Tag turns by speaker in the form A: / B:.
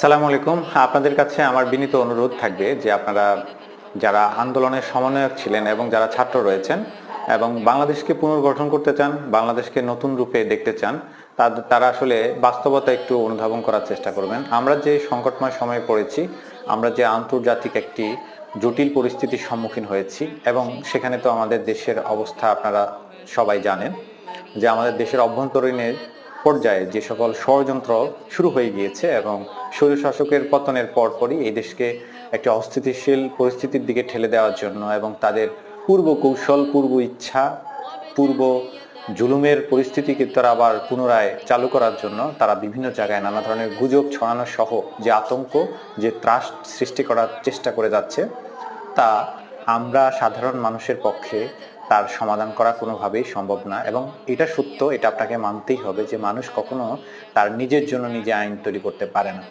A: সালাম আলাইকুম। আপনাদের কাছে আমার বিনীত অনুরোধ থাকবে যে আপনারা যারা আন্দোলনের সমন্বয়ক ছিলেন এবং যারা ছাত্র রয়েছেন এবং বাংলাদেশকে পুনর্গঠন করতে চান, বাংলাদেশকে নতুন রূপে দেখতে চান তারা আসলে বাস্তবতা একটু অনুধাবন করার চেষ্টা করবেন। আমরা যে সংকটময় সময়ে পড়েছি, আমরা যে আন্তর্জাতিক একটি জটিল পরিস্থিতির সম্মুখীন হয়েছি এবং সেখানে তো আমাদের দেশের অবস্থা আপনারা সবাই জানেন যে আমাদের দেশের অভ্যন্তরীণের পর্যায়ে যে সকল ষড়যন্ত্র শুরু হয়ে গিয়েছে এবং স্বৈর শাসকের পতনের পরপরই এই দেশকে একটি অস্থিতিশীল পরিস্থিতির দিকে ঠেলে দেওয়ার জন্য এবং তাদের পূর্ব কৌশল, পূর্ব ইচ্ছা, পূর্ব জুলুমের পরিস্থিতিকে তারা আবার পুনরায় চালু করার জন্য তারা বিভিন্ন জায়গায় নানা ধরনের গুজব ছড়ানো সহ যে আতঙ্ক, যে ত্রাস সৃষ্টি করার চেষ্টা করে যাচ্ছে, তা আমরা সাধারণ মানুষের পক্ষে তার সমাধান করা কোনোভাবেই সম্ভব না এবং এটা সত্য, এটা আপনাকে মানতেই হবে যে মানুষ কখনো তার নিজের জন্য নিজে আইন তৈরি করতে পারে না।